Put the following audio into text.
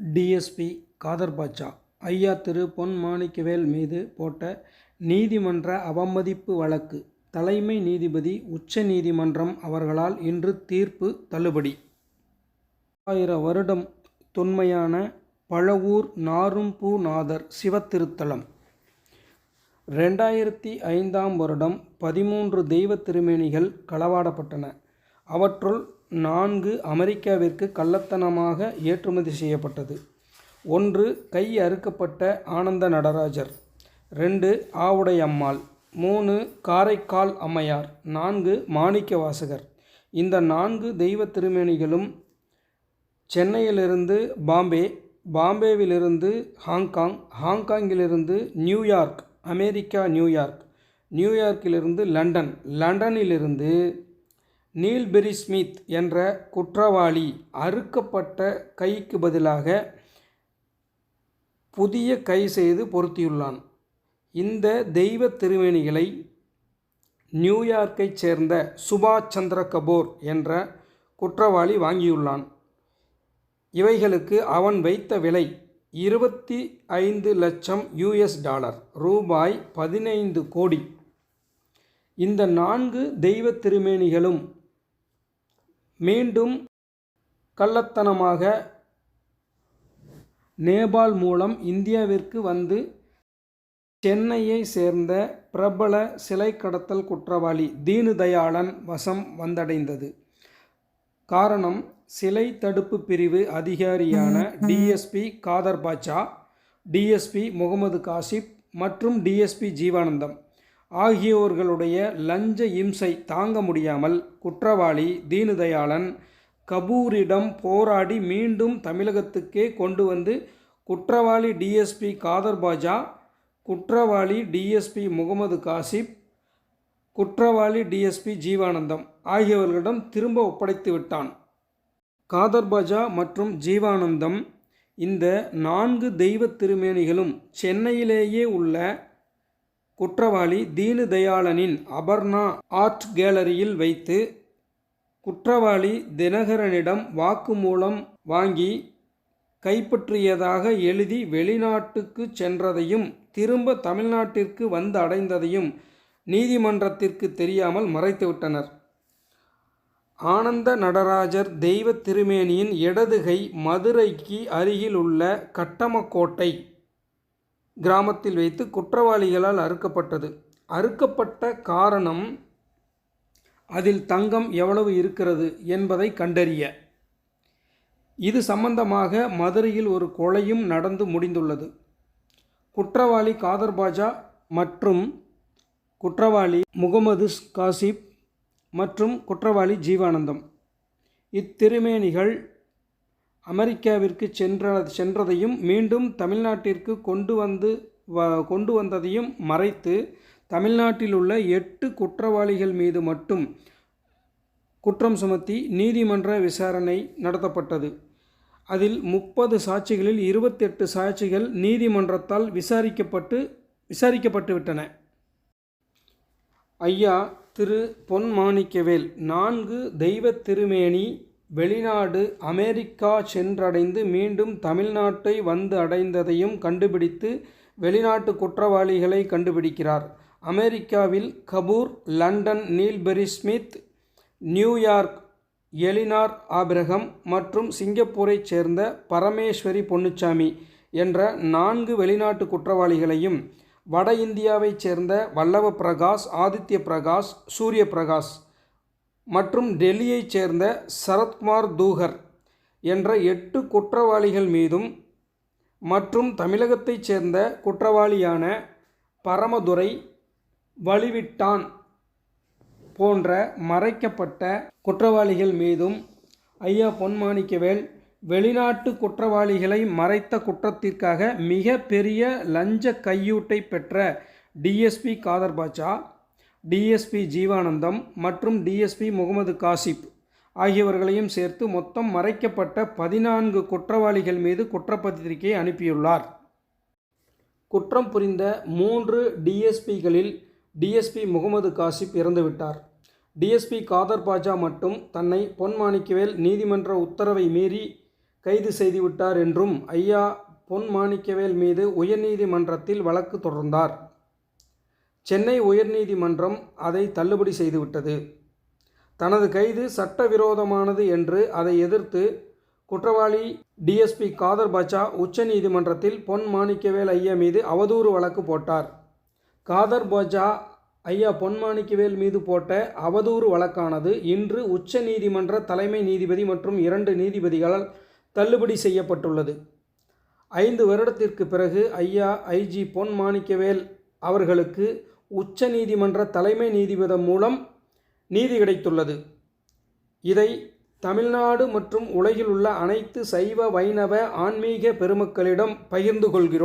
DSP Kader Basha ஐயா திரு பொன் மாணிக்கவேல் மீது போட்ட நீதிமன்ற அவமதிப்பு வழக்கு தலைமை நீதிபதி உச்ச நீதிமன்றம் அவர்களால் இன்று தீர்ப்பு தள்ளுபடி. ஆயிரம் வருடம் தொன்மையான பழவூர் நாரும்பூநாதர் சிவத்திருத்தலம். ரெண்டாயிரத்தி ஐந்தாம் வருடம் பதிமூன்று தெய்வ திருமேனிகள் களவாடப்பட்டன. அவற்றுள் நான்கு அமெரிக்காவிற்கு கள்ளத்தனமாக ஏற்றுமதி செய்யப்பட்டது. ஒன்று கை அறுக்கப்பட்ட ஆனந்த நடராஜர். ரெண்டு ஆவுடை அம்மாள். மூணு காரைக்கால் அம்மையார். நான்கு மாணிக்க வாசகர் இந்த நான்கு தெய்வ திருமேனிகளும் சென்னையிலிருந்து பாம்பே பாம்பேவிலிருந்து Hong Kong ஹாங்காங்கிலிருந்து New York America New York நியூயார்க்கிலிருந்து London லண்டனிலிருந்து நீல்பெரி ஸ்மித் என்ற குற்றவாளி அறுக்கப்பட்ட கைக்கு பதிலாக புதிய கை செய்து பொருத்தியுள்ளான். இந்த தெய்வ திருவேணிகளை நியூயார்க்கைச் சேர்ந்த சுபாஷ் சந்திர கபூர் என்ற குற்றவாளி வாங்கியுள்ளான். இவைகளுக்கு அவன் வைத்த விலை இருபத்தி ஐந்து லட்சம் யூஎஸ் டாலர் ரூபாய் பதினைந்து கோடி. இந்த நான்கு தெய்வ திருமேனிகளும் மீண்டும் கள்ளத்தனமாக நேபாள் மூலம் இந்தியாவிற்கு வந்து சென்னையை சேர்ந்த பிரபல சிலை கடத்தல் குற்றவாளி தீனுதயாளன் வசம் வந்தடைந்தது. காரணம் சிலை தடுப்பு பிரிவு அதிகாரியான டிஎஸ்பி காதர் பாட்சா டிஎஸ்பி முகமது காசிப் மற்றும் டிஎஸ்பி ஜீவானந்தம். ஆகியோர்களுடைய லஞ்ச இம்சை தாங்க முடியாமல் குற்றவாளி தீனுதயாளன் கபூரிடம் போராடி மீண்டும் தமிழகத்துக்கே கொண்டு வந்து குற்றவாளி டிஎஸ்பி காதர் பாஜா குற்றவாளி டிஎஸ்பி முகமது காசிப் குற்றவாளி டிஎஸ்பி ஜீவானந்தம் ஆகியவர்களிடம் திரும்ப ஒப்படைத்து விட்டான். காதர் பாஜா மற்றும் ஜீவானந்தம் இந்த நான்கு தெய்வ திருமேனிகளும் சென்னையிலேயே உள்ள குற்றவாளி தீனு தயாளனின் அபர்ணா ஆர்ட் கேலரியில் வைத்து குற்றவாளி தினகரனிடம் வாக்குமூலம் வாங்கி கைப்பற்றியதாக எழுதி வெளிநாட்டுக்கு சென்றதையும் திரும்ப தமிழ்நாட்டிற்கு வந்து அடைந்ததையும் நீதிமன்றத்திற்கு தெரியாமல் மறைத்துவிட்டனர். ஆனந்த நடராஜர் தெய்வ திருமேனியின் இடதுகை மதுரைக்கு அருகில் உள்ள கட்டமக்கோட்டை கிராமத்தில் வைத்து குற்றவாளிகளால் அறுக்கப்பட்டது. அறுக்கப்பட்ட காரணம் அதில் தங்கம் எவ்வளவு இருக்கிறது என்பதை கண்டறிய. இது சம்பந்தமாக மதுரையில் ஒரு கொலையும் நடந்து முடிந்துள்ளது. குற்றவாளி காதர் பாஜா மற்றும் குற்றவாளி முகமது காசிப் மற்றும் குற்றவாளி ஜீவானந்தம். இத்திருமேனிகள் அமெரிக்காவிற்கு சென்ற சென்றதையும் மீண்டும் தமிழ்நாட்டிற்கு கொண்டு வந்து வ கொண்டு வந்ததையும் மறைத்து தமிழ்நாட்டில் உள்ள எட்டு குற்றவாளிகள் மீது மட்டும் குற்றம் சுமத்தி நீதிமன்ற விசாரணை நடத்தப்பட்டது. அதில் முப்பது சாட்சிகளில் இருபத்தெட்டு சாட்சிகள் நீதிமன்றத்தால் விசாரிக்கப்பட்டு விசாரிக்கப்பட்டுவிட்டன. ஐயா திரு. பொன் மாணிக்கவேல் நான்கு தெய்வ திருமேனி வெளிநாடு அமெரிக்கா சென்றடைந்து மீண்டும் தமிழ்நாட்டை வந்து அடைந்ததையும் கண்டுபிடித்து வெளிநாட்டு குற்றவாளிகளை கண்டுபிடிக்கிறார். அமெரிக்காவில் Kapoor London நீல்பெரி Smith New York Eleanor Abraham மற்றும் சிங்கப்பூரைச் சேர்ந்த பரமேஸ்வரி பொன்னுச்சாமி என்ற நான்கு வெளிநாட்டு குற்றவாளிகளையும் வட இந்தியாவைச் சேர்ந்த வல்லவ பிரகாஷ் ஆதித்ய பிரகாஷ் சூரிய பிரகாஷ் மற்றும் டெல்லியைச் சேர்ந்த சரத்குமார் தூகர் என்ற எட்டு குற்றவாளிகள் மீதும் மற்றும் தமிழகத்தைச் சேர்ந்த குற்றவாளியான பரமதுரை வழிவிட்டான் போன்ற மறைக்கப்பட்ட குற்றவாளிகள் மீதும் ஐயா பொன்மாணிக்கவேல் வெளிநாட்டு குற்றவாளிகளை மறைத்த குற்றத்திற்காக மிக பெரிய லஞ்ச கையூட்டை பெற்ற டிஎஸ்பி காதர் பாட்சா டிஎஸ்பி ஜீவானந்தம் மற்றும் டிஎஸ்பி முகமது காசிப் ஆகியவர்களையும் சேர்த்து மொத்தம் மறைக்கப்பட்ட பதினான்கு குற்றவாளிகள் மீது குற்றப்பத்திரிகை அனுப்பியுள்ளார். குற்றம் புரிந்த மூன்று டிஎஸ்பிகளில் டிஎஸ்பி முகமது காசிப் இறந்துவிட்டார். டிஎஸ்பி காதர் பாஜா மட்டும் தன்னை பொன் மாணிக்கவேல் நீதிமன்ற உத்தரவை மீறி கைது செய்துவிட்டார் என்றும் ஐயா பொன் மாணிக்கவேல் மீது உயர்நீதிமன்றத்தில் வழக்கு தொடர்ந்தார். சென்னை உயர்நீதிமன்றம் அதை தள்ளுபடி செய்துவிட்டது. தனது கைது சட்டவிரோதமானது என்று அதை எதிர்த்து குற்றவாளி டிஎஸ்பி காதர் பாட்சா உச்சநீதிமன்றத்தில் பொன் மாணிக்கவேல் ஐயா மீது அவதூறு வழக்கு போட்டார். காதர் பாட்சா ஐயா பொன் மாணிக்கவேல் மீது போட்ட அவதூறு வழக்கானது இன்று உச்சநீதிமன்ற தலைமை நீதிபதி மற்றும் இரண்டு நீதிபதிகளால் தள்ளுபடி செய்யப்பட்டுள்ளது. ஐந்து வருடத்திற்கு பிறகு ஐயா ஐஜி பொன் மாணிக்கவேல் அவர்களுக்கு உச்சநீதிமன்ற தலைமை நீதிபதி மூலம் நீதி கிடைத்துள்ளது. இதை தமிழ்நாடு மற்றும் உலகில் உள்ள அனைத்து சைவ வைணவ ஆன்மீக பெருமக்களிடம் பகிர்ந்து கொள்கிறோம்.